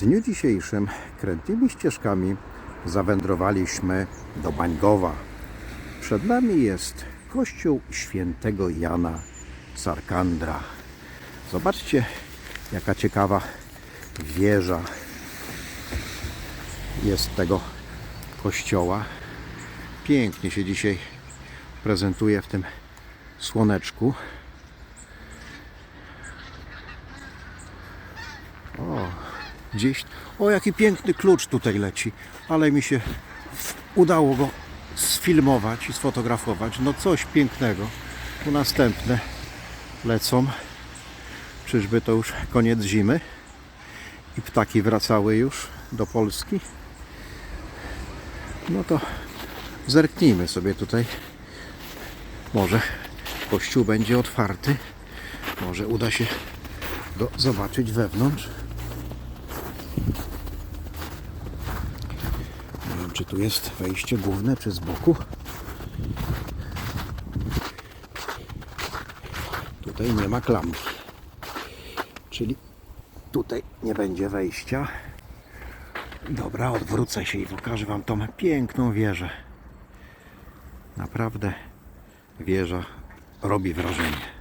dniu dzisiejszym krętymi ścieżkami zawędrowaliśmy do Bańgowa. Przed nami jest kościół świętego Jana Sarkandra. Zobaczcie, jaka ciekawa wieża jest tego kościoła. Pięknie się dzisiaj prezentuje w tym słoneczku. Gdzieś. O, jaki piękny klucz tutaj leci. Ale mi się udało go sfilmować i sfotografować. No coś pięknego. Tu następne lecą. Czyżby to już koniec zimy? I ptaki wracały już do Polski. No to zerknijmy sobie tutaj. Może kościół będzie otwarty. Może uda się go zobaczyć wewnątrz. Nie wiem, czy tu jest wejście główne, czy z boku. Tutaj nie ma klamki. Czyli tutaj nie będzie wejścia. Dobra, odwrócę się i pokażę Wam tą piękną wieżę. Naprawdę wieża robi wrażenie.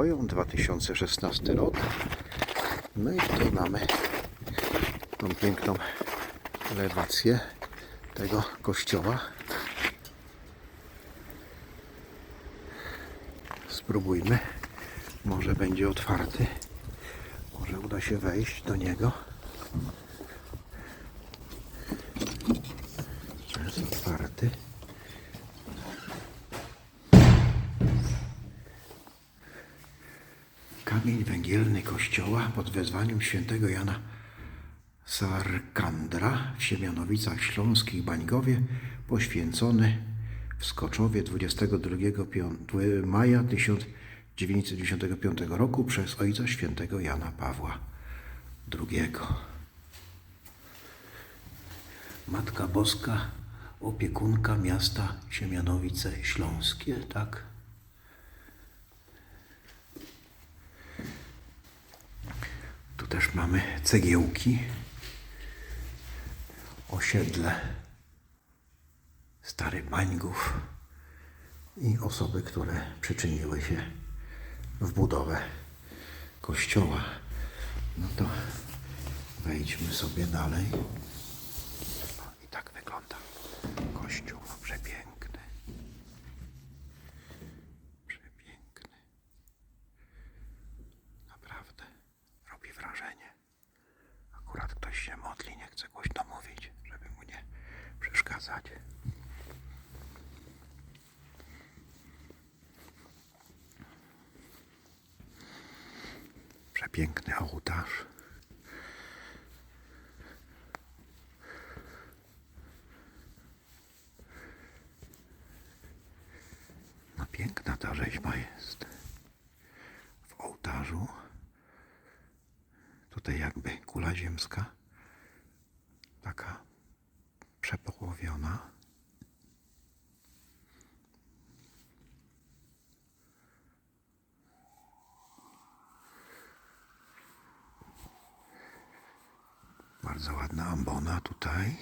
Swoją 2016 rok. No i tutaj mamy tą piękną elewację tego kościoła. Spróbujmy. Może będzie otwarty. Może uda się wejść do niego. Jest otwarty. Kamień węgielny kościoła pod wezwaniem świętego Jana Sarkandra w Siemianowicach Śląskich Bańgowie poświęcony w Skoczowie 22 pią- maja 1995 roku przez ojca świętego Jana Pawła II. Matka Boska, opiekunka miasta Siemianowice Śląskie, tak? Też mamy cegiełki, osiedle starych bańgów i osoby, które przyczyniły się w budowę kościoła. No to wejdźmy sobie dalej. I tak wygląda kościół. No, przepiękny. Przepiękny. Naprawdę robi wrażenie. Akurat ktoś się chce głośno mówić, żeby mu nie przeszkadzać. Przepiękny ołtarz. No piękna ta rzeźba jest. W ołtarzu. Tutaj jakby kula ziemska. Taka przepołowiona. Bardzo ładna ambona tutaj.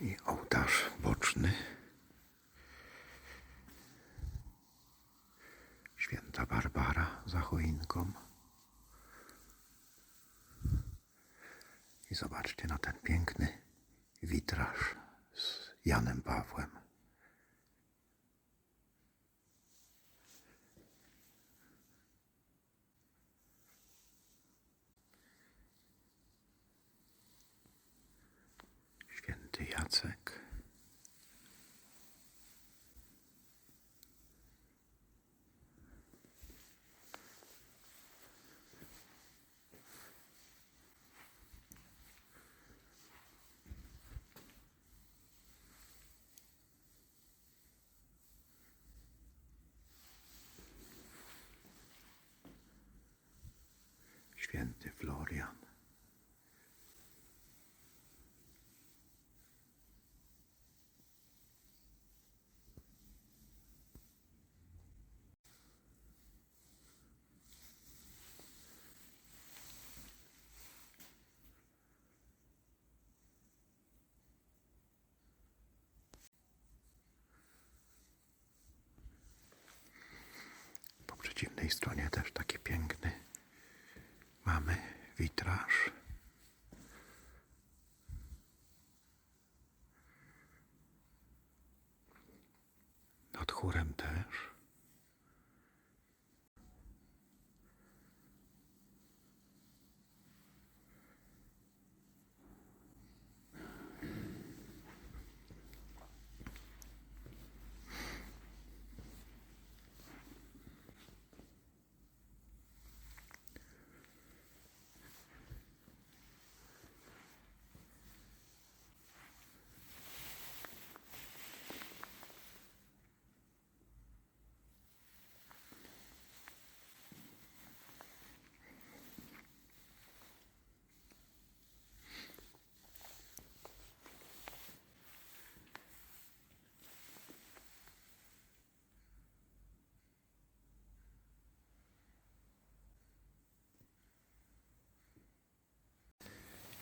I ołtarz boczny. Święta Barbara za choinką. I zobaczcie na ten piękny witraż z Janem Pawłem. Święty Jacek. Święty Florian. Po przeciwnej stronie też taki piękny mamy witraż. Nad chórem też.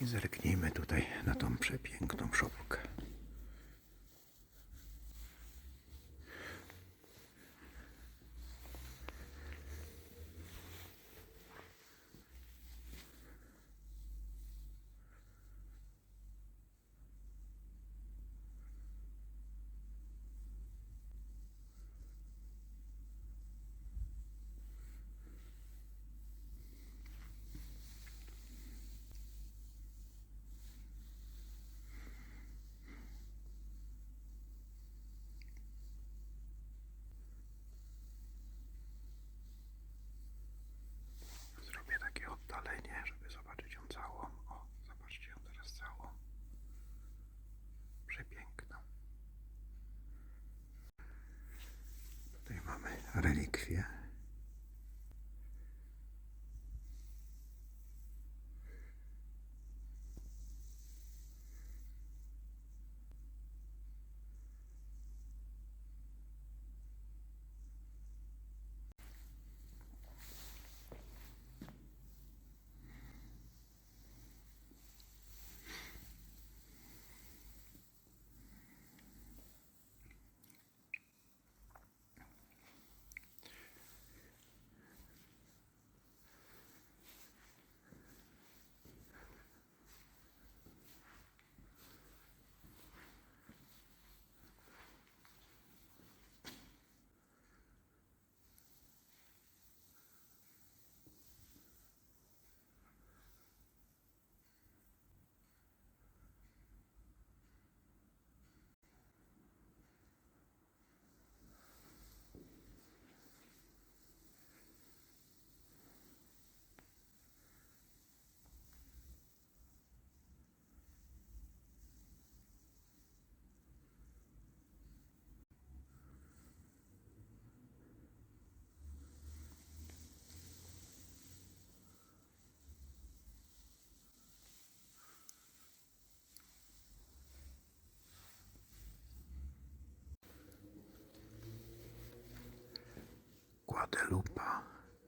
I zerknijmy tutaj na tą przepiękną Guadalupe,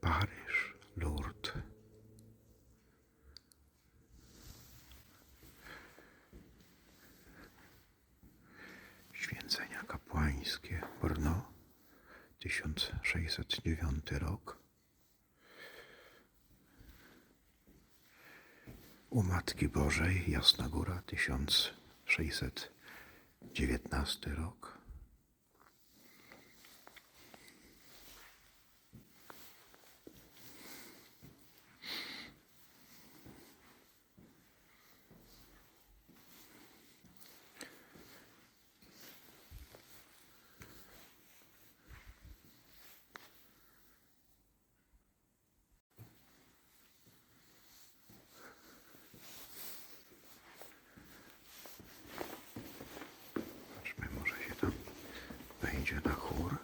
Paryż, Lourdes. Święcenia kapłańskie Brno, 1609 rok. U Matki Bożej, Jasna Góra, 1619 rok. idzie na chór.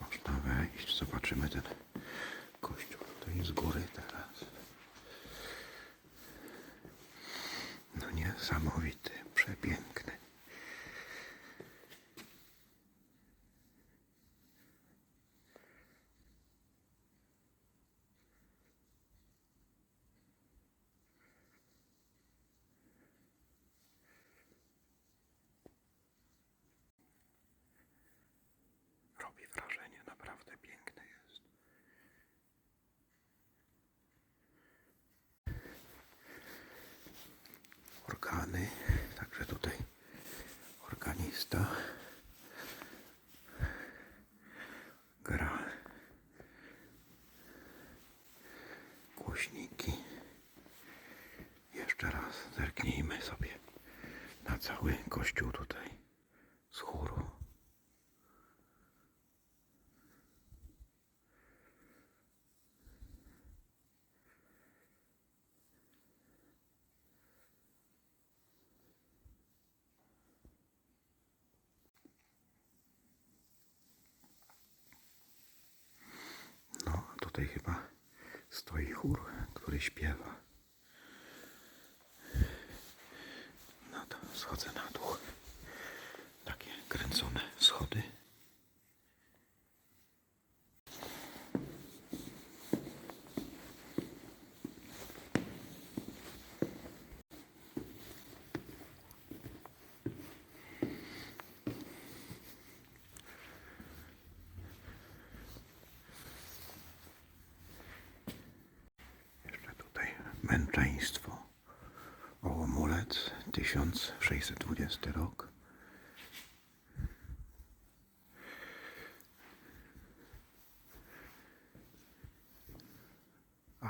Można wejść, zobaczymy ten kościół tutaj z góry. Naprawdę piękny jest. Organy, także tutaj organista gra głośniki. Jeszcze raz zerknijmy sobie na cały kościół tutaj z chóru. No, a tutaj chyba stoi chór, który śpiewa. No to schodzę na dół. Takie kręcone schody.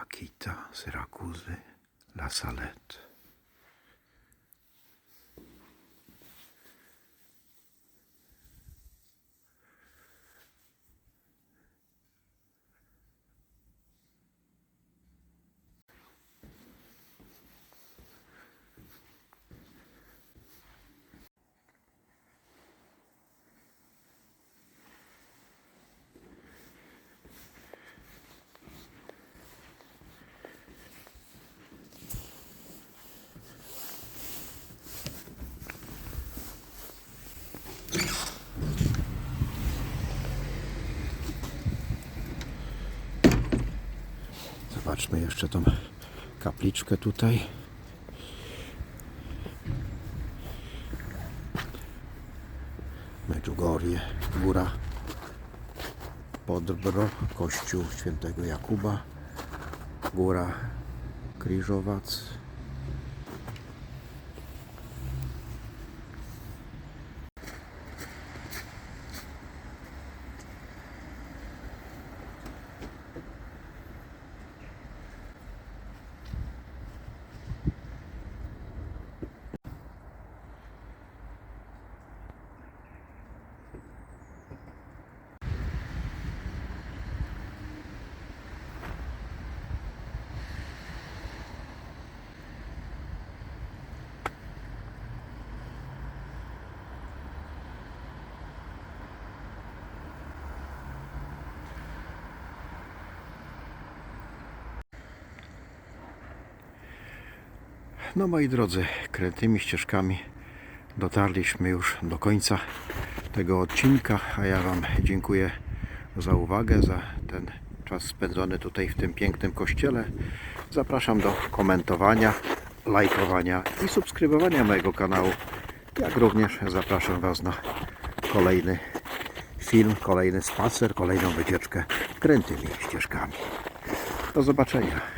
Akita, Syrakuzy, La Salette. Zobaczmy jeszcze tą kapliczkę tutaj. Medjugorje, góra Podbro, kościół świętego Jakuba, góra Krzyżowac. No moi drodzy, krętymi ścieżkami dotarliśmy już do końca tego odcinka, a ja Wam dziękuję za uwagę, za ten czas spędzony tutaj w tym pięknym kościele. Zapraszam do komentowania, lajkowania i subskrybowania mojego kanału, jak również zapraszam Was na kolejny film, kolejny spacer, kolejną wycieczkę krętymi ścieżkami. Do zobaczenia.